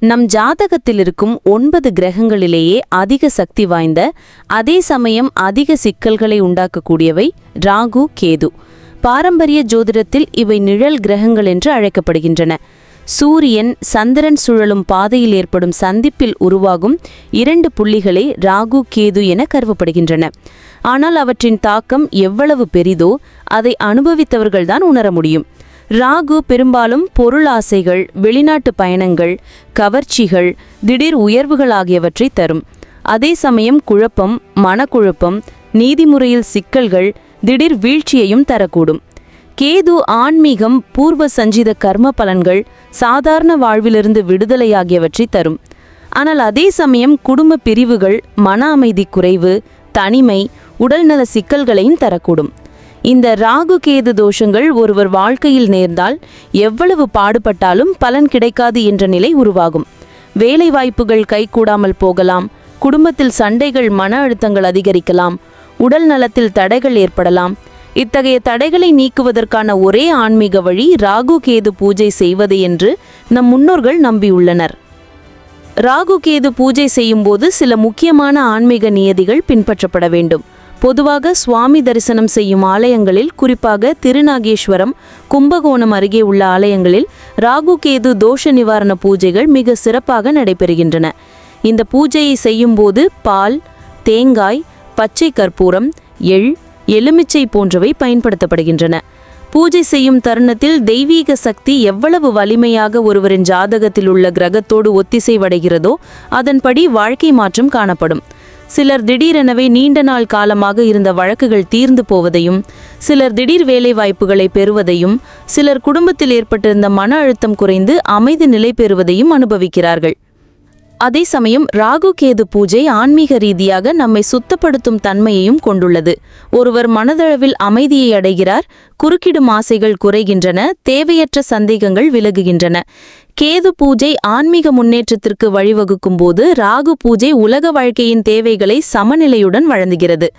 நம் ஜாதகத்தில் இருக்கும் ஒன்பது கிரகங்களிலேயே அதிக சக்தி வாய்ந்த அதே சமயம் அதிக சிக்கல்களை உண்டாக்கக்கூடியவை ராகு கேது. பாரம்பரிய ஜோதிடத்தில் இவை நிழல் கிரகங்கள் என்று அழைக்கப்படுகின்றன. சூரியன் சந்திரன் சுழலும் பாதையில் ஏற்படும் சந்திப்பில் உருவாகும் இரண்டு புள்ளிகளே ராகு கேது என கருவப்படுகின்றன ஆனால் அவற்றின் தாக்கம் எவ்வளவு பெரிதோ அதை அனுபவித்தவர்கள்தான் உணர முடியும். ராகு பெரும்பாலும் பொருள் ஆசைகள் வெளிநாட்டு பயணங்கள் கவர்ச்சிகள் திடீர் உயர்வுகள் ஆகியவற்றை தரும். அதே சமயம் குழப்பம் மனக்குழப்பம் நீதிமுறையில் சிக்கல்கள் திடீர் வீழ்ச்சியையும் தரக்கூடும். கேது ஆன்மீகம் பூர்வ சஞ்சித கர்ம பலன்கள் சாதாரண வாழ்விலிருந்து விடுதலை ஆகியவற்றை தரும். ஆனால் அதே சமயம் குடும்ப பிரிவுகள் மன அமைதி குறைவு தனிமை உடல்நல சிக்கல்களையும் தரக்கூடும். இந்த ராகு கேது தோஷங்கள் ஒருவர் வாழ்க்கையில் நேர்ந்தால் எவ்வளவு பாடுபட்டாலும் பலன் கிடைக்காது என்ற நிலை உருவாகும். வேலை வாய்ப்புகள் கைகூடாமல் போகலாம் குடும்பத்தில் சண்டைகள் மன அழுத்தங்கள் அதிகரிக்கலாம் உடல் நலத்தில் தடைகள் ஏற்படலாம். இத்தகைய தடைகளை நீக்குவதற்கான ஒரே ஆன்மீக வழி ராகு கேது பூஜை செய்வது என்று நம் முன்னோர்கள் நம்பியுள்ளனர். ராகு கேது பூஜை செய்யும்போது சில முக்கியமான ஆன்மீக நியதிகள் பின்பற்றப்பட வேண்டும். பொதுவாக சுவாமி தரிசனம் செய்யும் ஆலயங்களில் குறிப்பாக திருநாகேஸ்வரம் கும்பகோணம் அருகே உள்ள ஆலயங்களில் ராகு கேது தோஷ நிவாரண பூஜைகள் மிக சிறப்பாக நடைபெறுகின்றன. இந்த பூஜையை செய்யும்போது பால் தேங்காய் பச்சை கற்பூரம் எள் எலுமிச்சை போன்றவை பயன்படுத்தப்படுகின்றன. பூஜை செய்யும் தருணத்தில் தெய்வீக சக்தி எவ்வளவு வலிமையாக ஒருவரின் ஜாதகத்தில் உள்ள கிரகத்தோடு ஒத்திசைவடைகிறதோ அதன்படி வாழ்க்கை மாற்றம் காணப்படும். சிலர் திடீரெனவே நீண்ட நாள் காலமாக இருந்த வழக்குகள் தீர்ந்து போவதையும் சிலர் திடீர் வேலை வாய்ப்புகளை பெறுவதையும் சிலர் குடும்பத்தில் ஏற்பட்டிருந்த மன அழுத்தம் குறைந்து அமைதி நிலை பெறுவதையும் அனுபவிக்கிறார்கள். அதே சமயம் ராகு கேது பூஜை ஆன்மீக ரீதியாக நம்மை சுத்தப்படுத்தும் தன்மையையும் கொண்டுள்ளது. ஒருவர் மனதளவில் அமைதியை அடைகிறார் குறுக்கிடும் ஆசைகள் குறைகின்றன தேவையற்ற சந்தேகங்கள் விலகுகின்றன. கேது பூஜை ஆன்மீக முன்னேற்றத்திற்கு வழிவகுக்கும் போது ராகு பூஜை உலக வாழ்க்கையின் தேவைகளை சமநிலையுடன் வழங்குகிறது.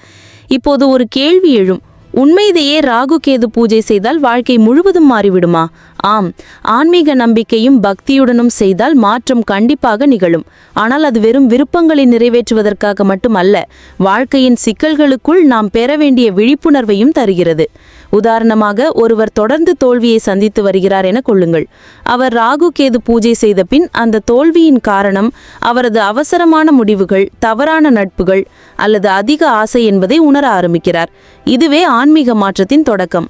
இப்போது ஒரு கேள்வி எழும். உண்மையிலேயே ராகு கேது பூஜை செய்தால் வாழ்க்கை முழுவதும் மாறிவிடுமா? ஆம் ஆன்மீக நம்பிக்கையும் பக்தியுடனும் செய்தால் மாற்றம் கண்டிப்பாக நிகழும். ஆனால் அது வெறும் விருப்பங்களை நிறைவேற்றுவதற்காக மட்டுமல்ல வாழ்க்கையின் சிக்கல்களுக்குள் நாம் பெற வேண்டிய விழிப்புணர்வையும் தருகிறது. உதாரணமாக ஒருவர் தொடர்ந்து தோல்வியை சந்தித்து வருகிறார் என கொள்ளுங்கள். அவர் ராகு கேது பூஜை செய்த பின் அந்த தோல்வியின் காரணம் அவரது அவசரமான முடிவுகள் தவறான நட்புகள் அல்லது அதிக ஆசை என்பதை உணர ஆரம்பிக்கிறார். இதுவே ஆன்மீக மாற்றத்தின் தொடக்கம்.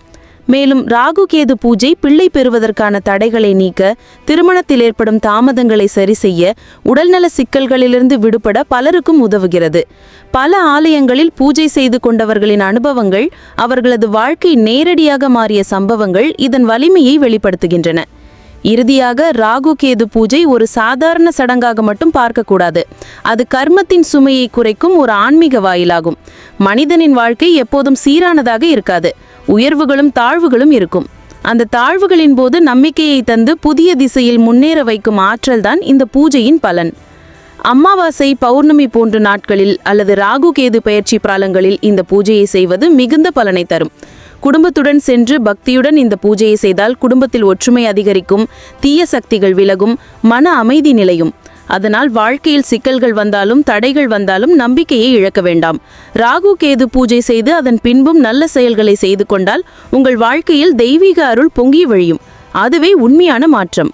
மேலும் ராகு கேது பூஜை பிள்ளை பெறுவதற்கான தடைகளை நீக்க திருமணத்தில் ஏற்படும் தாமதங்களை சரி செய்ய உடல்நல சிக்கல்களிலிருந்து விடுபட பலருக்கும் உதவுகிறது. பல ஆலயங்களில் பூஜை செய்து கொண்டவர்களின் அனுபவங்கள் அவர்களது வாழ்க்கை நேரடியாக மாறிய சம்பவங்கள் இதன் வலிமையை வெளிப்படுத்துகின்றன. இறுதியாக ராகு கேது பூஜை ஒரு சாதாரண சடங்காக மட்டும் பார்க்கக்கூடாது. அது கர்மத்தின் சுமையை குறைக்கும் ஒரு ஆன்மீக வாயிலாகும். மனிதனின் வாழ்க்கை எப்போதும் சீரானதாக இருக்காது. உயர்வுகளும் தாழ்வுகளும் இருக்கும். அந்த தாழ்வுகளின் போது நம்பிக்கையை தந்து புதிய திசையில் முன்னேற வைக்கும் ஆற்றல்தான் இந்த பூஜையின் பலன். அமாவாசை பௌர்ணமி போன்ற நாட்களில் அல்லது ராகு கேது பயிற்சி பிராலங்களில் இந்த பூஜையை செய்வது மிகுந்த பலனை தரும். குடும்பத்துடன் சென்று பக்தியுடன் இந்த பூஜையை செய்தால் குடும்பத்தில் ஒற்றுமை அதிகரிக்கும் தீய சக்திகள் விலகும் மன அமைதி நிலையும். அதனால் வாழ்க்கையில் சிக்கல்கள் வந்தாலும் தடைகள் வந்தாலும் நம்பிக்கையை இழக்க வேண்டாம். ராகு கேது பூஜை செய்து அதன் பின்பும் நல்ல செயல்களை செய்து கொண்டால் உங்கள் வாழ்க்கையில் தெய்வீக அருள் பொங்கி வழியும். அதுவே உண்மையான மாற்றம்.